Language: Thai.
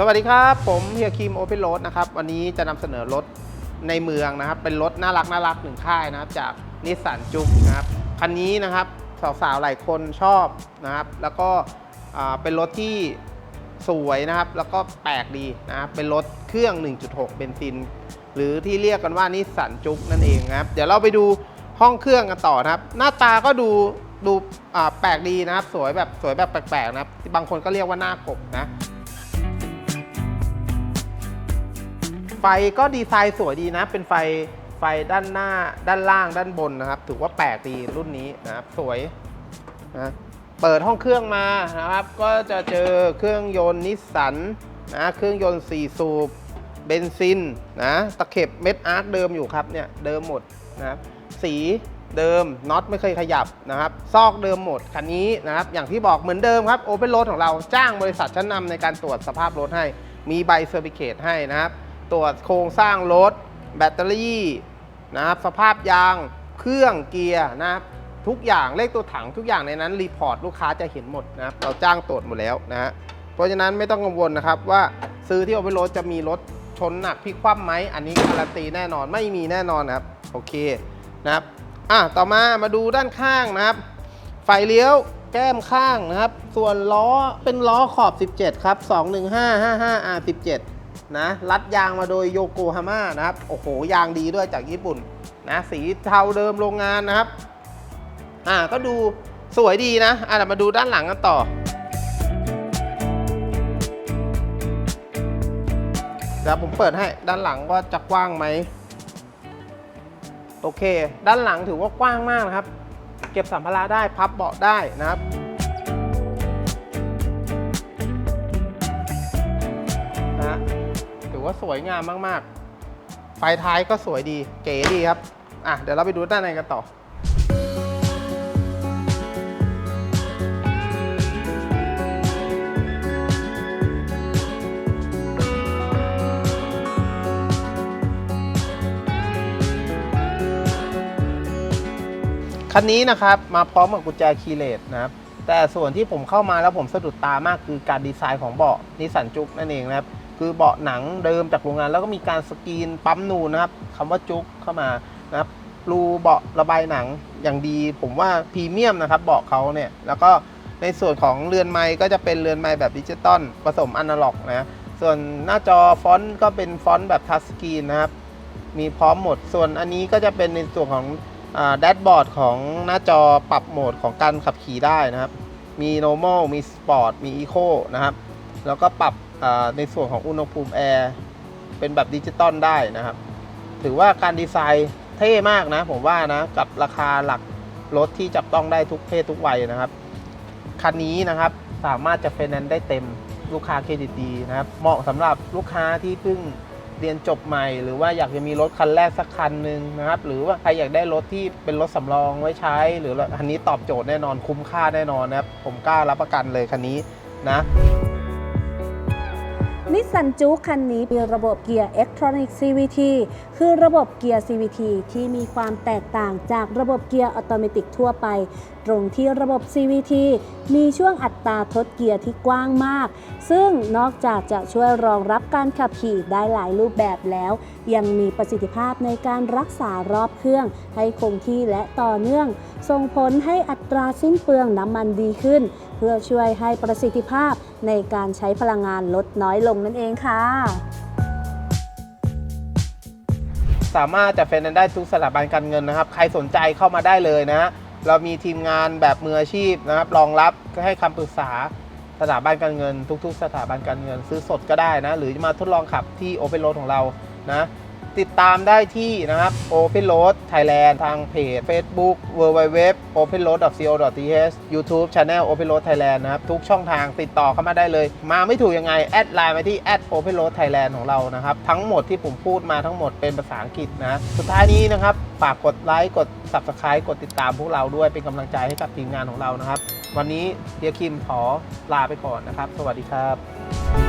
สวัสดีครับ ผมเฮียคิมโอเพนโรดนะครับ วันนี้จะนำเสนอรถในเมืองนะครับ เป็นรถน่ารักน่ารักหนึ่งค่ายนะครับ จากนิสสันจุกนะครับ คันนี้นะครับสาวๆหลายคนชอบนะครับ แล้วก็เป็นรถที่สวยนะครับ แล้วก็แปลกดีนะครับ เป็นรถเครื่อง 1.6 เบนซิน หรือที่เรียกกันว่านิสสันจุกนั่นเองนะครับ เดี๋ยวเราไปดูห้องเครื่องกันต่อนะครับ หน้าตาก็ดูดูแปลกดีนะครับ สวยแบบสวยแบบแปลกๆนะครับ บางคนก็เรียกว่าหน้ากบนะ ไฟก็ดีไซน์สวยดีนะ เป็นไฟไฟด้านหน้าด้านล่างด้านบนนะครับ ถือว่าแปลกดีรุ่นนี้นะครับ สวยนะเปิดห้องเครื่องมานะครับ ก็จะเจอเครื่องยนต์นิสสันนะเครื่องยนต์4สูบเบนซินนะตะเข็บเม็ดอาร์คเดิมอยู่ครับเนี่ยเดิมหมดนะครับสีเดิมน็อตไม่เคยขยับนะครับ ซอกเดิมหมดคันนี้นะครับ อย่างที่บอกเหมือนเดิมครับโอเ n น o ร d ของเราจ้างบริษัทชั้นนำในการตรวจสภาพรถให้มีใบเซอร์ติเคตให้นะครับ ตรวจโครงสร้างรถ แบตเตอรี่นะครับสภาพยางเครื่องเกียร์นะครับทุกอย่างเลขตัวถังทุกอย่างในนั้นรีพอร์ตลูกค้าจะเห็นหมดนะครับเราจ้างตรวจหมดแล้วนะฮะเพราะฉะนั้นไม่ต้องกังวลนะครับว่าซื้อที่โอเปโรจะมีรถชนหนักพิคว่ำไหมอันนี้การันตีแน่นอนไม่มีแน่นอนนะครับโอเคนะครับอะต่อมามาดูด้านข้างนะครับ ไฟเลี้ยวแก้มข้างนะครับ ส่วนล้อเป็นล้อขอบ 17 ครับ 21555 R17 นะรัดยางมาโดยโยโกฮาม่านะครับ โอ้โห ยางดีด้วยจากญี่ปุ่นนะสีเทาเดิมโรงงานนะครับ อ่าก็ดูสวยดีนะอะเดี๋ยวมาดูด้านหลังกันต่อ เดี๋ยวผมเปิดให้ด้านหลังว่าจะกว้างไหมโอเค ด้านหลังถือว่ากว้างมากนะครับ เก็บสัมภาระได้พับเบาะได้นะครับ ถือว่าสวยงามมากๆ ไฟท้ายก็สวยดีเก๋ดีครับ อะเดี๋ยวเราไปดูด้านในกันต่อคันนี้นะครับ มาพร้อมกับกุญแจคีเลสนะครับ แต่ส่วนที่ผมเข้ามาแล้วผมสะดุดตามากคือการดีไซน์ของเบาะนิสสันจุกนั่นเองนะครับ คือเบาะหนังเดิมจากโรงงาน แล้วก็มีการสกรีนปั๊มนูนนะครับคำว่าจุกเข้ามานะครับรูเบาะระบายหนังอย่างดี ผมว่าพรีเมียมนะครับเบาะเขาเนี่ยแล้วก็ในส่วนของเรือนไม้ก็จะเป็นเรือนไม้แบบดิจิตอลผสมอนาล็อกนะส่วนหน้าจอฟอนต์ก็เป็นฟอนต์แบบทัชสกรีนนะครับ มีพร้อมหมด ส่วนอันนี้ก็จะเป็นในส่วนของแดชบอร์ดของหน้าจอปรับโหมดของการขับขี่ได้นะครับ มี normal มี sport มี eco นะครับ แล้วก็ปรับ ในส่วนของอุณหภูมิแอร์เป็นแบบดิจิตอลได้นะครับ ถือว่าการดีไซน์เท่มากนะ ผมว่านะ กับราคาหลักรถที่จับต้องได้ทุกเพศทุกวัยนะครับ คันนี้นะครับสามารถจะไฟแนนซ์ได้เต็มลูกค้าเครดิตดีนะครับ เหมาะสำหรับลูกค้าที่เพิ่งเรียนจบใหม่ หรือว่าอยากจะมีรถคันแรกสักคันหนึ่งนะครับ หรือว่าใครอยากได้รถที่เป็นรถสำรองไว้ใช้ หรือคันนี้ตอบโจทย์แน่นอนคุ้มค่าแน่นอนนะครับ ผมกล้ารับประกันเลยคันนี้นะ นิสสันจูคันนี้มีระบบเกียร์ Electronic CVT คือระบบเกียร์ CVT ที่มีความแตกต่างจากระบบเกียร์อัตโนมัติทั่วไป ตรงที่ระบบ CVT มีช่วงอัตราทดเกียร์ที่กว้างมาก ซึ่งนอกจากจะช่วยรองรับการขับขี่ได้หลายรูปแบบแล้ว ยังมีประสิทธิภาพในการรักษารอบเครื่อง ให้คงที่และต่อเนื่อง ส่งผลให้อัตราสิ้นเปลืองน้ำมันดีขึ้น เพื่อช่วยให้ประสิทธิภาพในการใช้พลังงานลดน้อยลงนั่นเองค่ะ สามารถจะเฟนนซ์ได้ทุกสถาบันการเงินนะครับ ใครสนใจเข้ามาได้เลยนะฮะเรามีทีมงานแบบมืออาชีพนะครับรองรับก็ให้คำปรึกษาสถาบันการเงิน ทุก ๆ สถาบันการเงิน ซื้อสดก็ได้นะ หรือจะมาทดลองขับที่ Open Road ของเรานะ ติดตามได้ที่นะครับ Open Road Thailand ทางเพจ Facebook www openroad.co.th YouTube Channel Open Road Thailand นะครับ ทุกช่องทางติดต่อเข้ามาได้เลย มาไม่ถูกยังไง แอดไลน์มาที่ Open Road Thailand ของเรานะครับ ทั้งหมดที่ผมพูดมาทั้งหมดเป็นภาษาอังกฤษนะ สุดท้ายนี้นะครับ ฝากกดไลค์กด Subscribe กดติดตามพวกเราด้วยเป็นกำลังใจให้กับทีมงานของเรานะครับ วันนี้เดียคิมขอลาไปก่อนนะครับ สวัสดีครับ